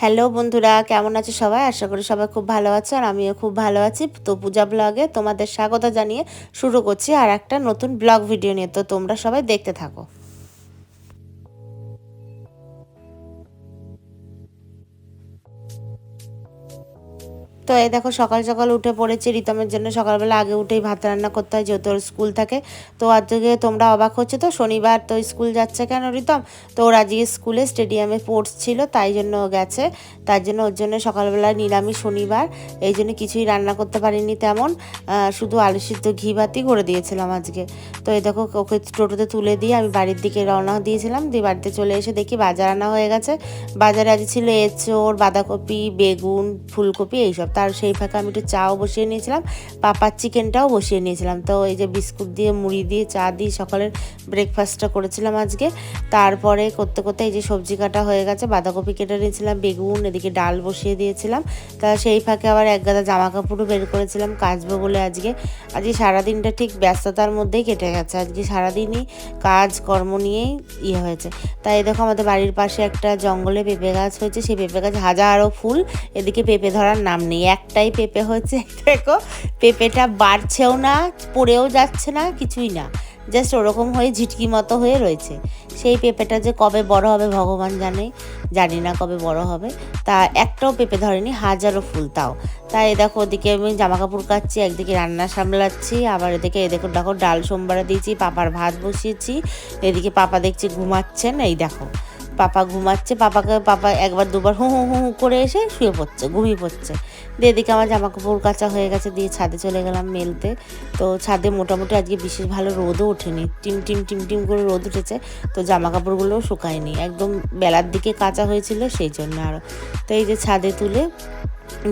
Hello বন্ধুরা, কেমন আছে সবাই? আশা করি সবাই খুব ভালো আছে আর আমিও খুব ভালো আছি। তো পূজা ব্লগে তোমাদের স্বাগত জানিয়ে শুরু করছি আর একটা নতুন ব্লগ ভিডিও নিয়ে। তো তোমরা সবাই দেখতে থাকো। তো এই দেখো সকাল সকাল উঠে পড়েছি, রিতমের জন্য সকালবেলা আগে উঠেই ভাত রান্না করতে হয় যেহেতু ওর স্কুল থাকে। তো আজকে তোমরা অবাক হচ্ছে তো, শনিবার তো স্কুল যাচ্ছে কেন রিতম? তো ওর আজকে স্কুলে স্টেডিয়ামে স্পোর্টস ছিল, তাই জন্য ও গেছে। তার জন্য ওর জন্য সকালবেলা নিরামিষ শনিবার, এই জন্য কিছুই রান্না করতে পারিনি তেমন। শুধু আলু সিদ্ধ ঘি ভাতই করে দিয়েছিলাম আজকে। তো এই দেখো ওকে টোটোতে তুলে দিয়ে আমি বাড়ির দিকে রওনা দিয়েছিলাম, দিয়ে বাড়িতে চলে এসে দেখি বাজার আনা হয়ে গেছে। বাজারে আজ ছিল এঁচোড়, বাঁধাকপি, বেগুন, ফুলকপি, এইসব। তার সেই ফাঁকে আমি একটু চাও বসিয়ে নিয়েছিলাম, পাপার চিকেনটাও বসিয়ে নিয়েছিলাম। তো এই যে বিস্কুট দিয়ে, মুড়ি দিয়ে, চা দিয়ে সকালের ব্রেকফাস্টটা করেছিলাম আজকে। তারপরে করতে করতে এই যে সবজি কাটা হয়ে গেছে, বাঁধাকপি কেটে নিয়েছিলাম, বেগুন, এদিকে ডাল বসিয়ে দিয়েছিলাম। তা সেই ফাঁকে আবার এক গাদা জামা কাপড়ও বের করেছিলাম, কাচবো বলে আজকে। আজকে সারাদিনটা ঠিক ব্যস্ততার মধ্যেই কেটে গেছে। আজকে সারাদিনই কাজ, কর্ম নিয়েই ইয়ে হয়েছে। তাই দেখো আমাদের বাড়ির পাশে একটা জঙ্গলে পেঁপে গাছ হয়েছে, সেই পেঁপে গাছ হাজারো ফুল, এদিকে পেঁপে ধরার নাম নেই। একটাই পেঁপে হচ্ছে দেখো, পেঁপেটা বাড়ছেও না, পড়েও যাচ্ছে না, কিছুই না। জাস্ট ওরকম হয়ে ঝিটকি মতো হয়ে রয়েছে। সেই পেঁপেটা যে কবে বড় হবে ভগবান জানে, জানি না কবে বড় হবে। তা একটাও পেঁপে ধরেনি, হাজারো ফুল তাও। তাই দেখো, ওদিকে আমি জামা কাপড় কাচ্ছি একদিকে রান্না সামলাচ্ছি, আবার এদিকে এদিকে দেখো, ডাল সোমবারে দিয়েছি, পাপার ভাত বসিয়েছি, এদিকে পাপা দেখছি ঘুমাচ্ছেন, এই দেখো। পাপা ঘুমাচ্ছে পাপাকে পাপা একবার দুবার হু হু হু করে এসে শুয়ে পড়ছে, ঘুমিয়ে পড়ছে। দিয়ে এদিকে আমার জামা কাপড় কাচা হয়ে গেছে, দিয়ে ছাদে চলে গেলাম মেলতে। তো ছাদে মোটামুটি আজকে বিশেষ ভালো রোদও ওঠেনি, টিম টিম টিম টিম করে রোদ উঠেছে, তো জামা কাপড়গুলোও শুকায়নি, একদম বেলার দিকে কাঁচা হয়েছিল সেই জন্য আরও তো এই যে ছাদে তুলে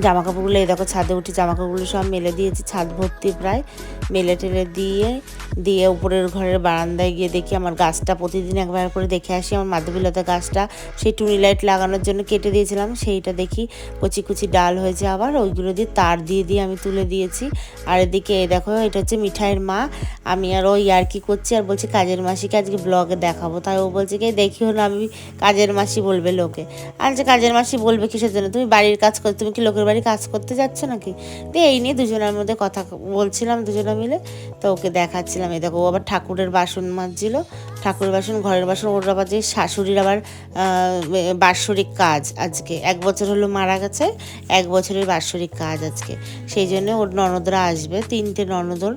জামা কাপড়গুলো এই দেখো ছাদে উঠে জামা কাপড়গুলো সব মেলে দিয়েছি, ছাদ ভর্তি প্রায়। মেলে টেলে দিয়ে দিয়ে উপরের ঘরের বারান্দায় গিয়ে দেখি আমার গাছটা প্রতিদিন একবার করে দেখে আসি, আমার মাধবীলতা গাছটা। সেই টুনি লাইট লাগানোর জন্য কেটে দিয়েছিলাম, সেইটা দেখি কচি কুচি ডাল হয়েছে আবার, ওইগুলো দিয়ে তার দিয়ে দিয়ে আমি তুলে দিয়েছি। আর এদিকে এই দেখো, এটা হচ্ছে মিঠাইয়ের মা, আমি আর ওই আর কি করছি, আর বলছি কাজের মাসিকে আজকে ব্লগে দেখাবো। তাই ও বলছে কি দেখিও না আমি কাজের মাসি বলবে লোকে। আর যে কাজের মাসি বলবে কিসের জন্য? তুমি বাড়ির কাজ করে, তুমি কি লোকের বাড়ি কাজ করতে যাচ্ছ নাকি? দিয়ে এই নিয়ে দুজনের মধ্যে কথা বলছিলাম দুজনে মিলে, তো ওকে দেখাচ্ছিলাম। এই দেখো, ও আবার ঠাকুরের বাসন মাজছিল। ঠাকুরের বাসন, ঘরের বাসন, ওর আবার যে শাশুড়ির আবার বাৎসরিক কাজ আজকে। এক বছর হলো মারা গেছে, এক বছরের বাৎসরিক কাজ আজকে। সেই জন্য ওর ননদরা আসবে, তিনটে ননদর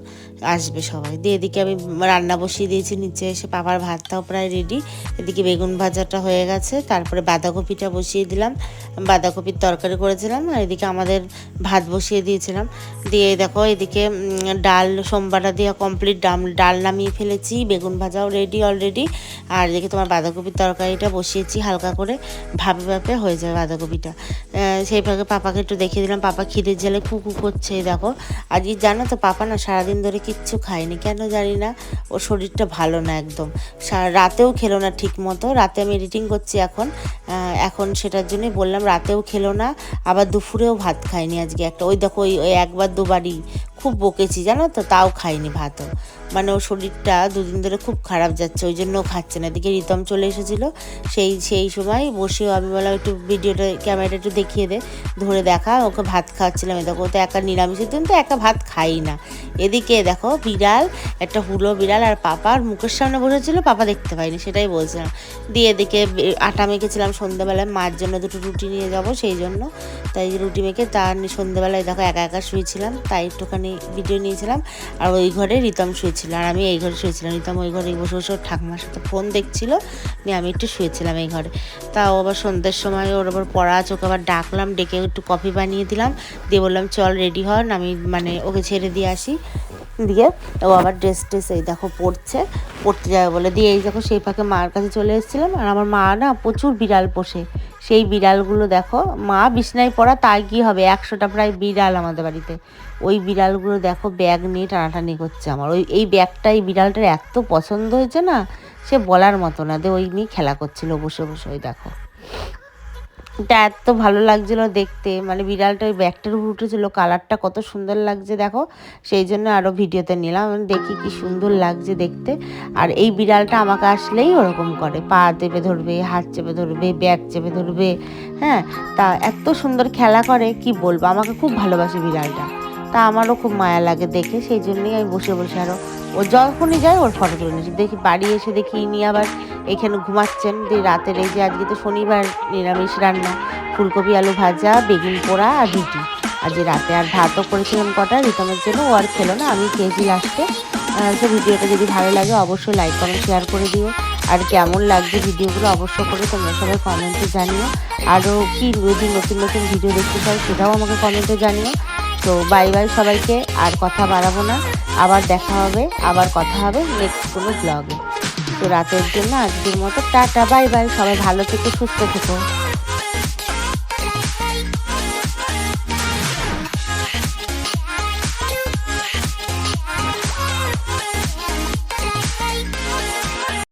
আসবে সবাই। দিয়ে এদিকে আমি রান্না বসিয়ে দিয়েছি, নিচে এসে পাপার ভাতটাও প্রায় রেডি এদিকে বেগুন ভাজাটা হয়ে গেছে, তারপরে বাঁধাকপিটা বসিয়ে দিলাম। বাঁধাকপির তরকারি করেছিলাম আর এদিকে আমাদের ভাত বসিয়ে দিয়েছিলাম। দিয়ে দেখো এদিকে ডাল সোমবারটা দিয়ে কমপ্লিট ডাল নামিয়ে ফেলেছি, বেগুন ভাজাও রেডি অলরেডি আর এদিকে তোমার বাঁধাকপির তরকারিটা বসিয়েছি, হালকা করে ভাবে ভাবে হয়ে যাবে বাঁধাকপিটা। সেইভাবে পাপাকে একটু দেখিয়ে দিলাম। পাপা খিদের জেলে কুকু করছে দেখো। আজকে জানো তো, পাপা না সারাদিন ধরে কিচ্ছু খায়নি। কেন জানি না, ওর শরীরটা ভালো না একদম। রাতেও খেলো না ঠিক মতো রাতে আমি এডিটিং করছি এখন। এখন সেটার জন্যই বললাম, রাতেও খেলো না, আবার দুপুরেও ভাত খায়নি আজকে একটা। ওই দেখো, ওই একবার দুবারই খুব বকেছি, জানো তো? তাও খাইনি ভাতও। মানে ওর শরীরটা দুদিন ধরে খুব খারাপ যাচ্ছে, ওই জন্য খাচ্ছে না। এদিকে রিতম চলে এসেছিল, সেই সেই সময় বসেও আমি বললাম, একটু ভিডিওটা, ক্যামেরাটা একটু দেখিয়ে দে, ধরে দেখা, ওকে ভাত খাওয়াচ্ছিলাম। এ দেখো তো একা নিরামিষের দিন তো একা ভাত খাই না। এদিকে দেখো, বিড়াল, একটা হুলো বিড়াল আর পাপার মুখের সামনে বসেছিল পাপা দেখতে পাইনি, সেটাই বলছিলাম। দিয়ে এদিকে আটা মেখেছিলাম সন্ধ্যাবেলায়, মার জন্য দুটো রুটি নিয়ে যাব সেই জন্য। তাই রুটি মেখে তার সন্ধ্যাবেলায় দেখো, একা একা শুয়েছিলাম, তাই একটুখানি ভিডিও নিয়েছিলাম, আর ওই ঘরে রিতম শুয়েছিল। আর আমি এই ঘরে শুয়েছিলাম। নিতাম ওই ঘরে বসে বসে ওর ঠাকুমার সাথে ফোন দেখছিল। নিয়ে আমি একটু শুয়েছিলাম এই ঘরে। তাও আবার সন্ধ্যের সময় ওর আবার পড়া আছে, ওকে আবার ডাকলাম, ডেকে একটু কফি বানিয়ে দিলাম। দিয়ে বললাম, চল রেডি হন আমি মানে ওকে ছেড়ে দিয়ে আসি। দিয়ে ও আবার ড্রেস ট্রেস এই দেখো পড়ছে পড়তে যাবে বলে। দিয়ে এই দেখো সেই ফাঁকে মার কাছে চলে এসেছিলাম। আর আমার মা না প্রচুর বিড়াল পোষে। সেই বিড়ালগুলো দেখো। মা বিছনায় পড়া, তার কি হবে? একশোটা প্রায় বিড়াল আমাদের বাড়িতে। ওই বিড়ালগুলো দেখো ব্যাগ নিয়ে টানাটানি করছে আমার। ওই, এই ব্যাগটা এই বিড়ালটার এত পছন্দ হয়েছে না, সে বলার মতো না। দে ওই নিয়ে খেলা করছিল বসে বসে, ওই দেখো। এটা এত ভালো লাগছিল দেখতে। মানে বিড়ালটা ওই ব্যাগটার উপর উঠেছিল, কালারটা কত সুন্দর লাগছে দেখো। সেই জন্য আরও ভিডিওতে নিলাম দেখি কি সুন্দর লাগছে দেখতে। আর এই বিড়ালটা আমাকে আসলেই ওরকম করে, পা চেপে ধরবে, হাত চেপে ধরবে, ব্যাগ চেপে ধরবে হ্যাঁ? তা এত সুন্দর খেলা করে, কি বলব? আমাকে খুব ভালোবাসে বিড়ালটা। তা আমারও খুব মায়া লাগে দেখে, সেই জন্যই আমি বসে বসে আরও ও যখনই যায় ওর ফটো তুলে নিয়েছি। দেখি বাড়ি এসে দেখি ইনি আবার এখানে ঘুমাচ্ছেন। দিয়ে রাতের এই যে আজকে তো শনিবার, নিরামিষ রান্না, ফুলকপি, আলু ভাজা, বেগুন পোড়া আর রুটি। আর যে রাতে আর ভাতও করেছিলাম কটা, রিতমের জন্য ও আর খেলো না, আমি খেয়েছি লাস্টে তো ভিডিওটা যদি ভালো লাগে অবশ্যই লাইক কমেন্ট শেয়ার করে দিও। আর কেমন লাগছে ভিডিওগুলো অবশ্য করে তোমরা সবাই কমেন্টে জানিও। আরও কি যদি নতুন নতুন ভিডিও দেখতে চাও সেটাও আমাকে কমেন্টে জানিও। তো বাই বাই সবাইকে, আর কথা বাড়াবো না। আবার দেখা হবে, আবার কথা হবে নেক্সট কোনো ব্লগে তো রাতের জন্য আজকের মতো টাটা বাই বাই। সবাই ভালো থেকে সুস্থ থেকো।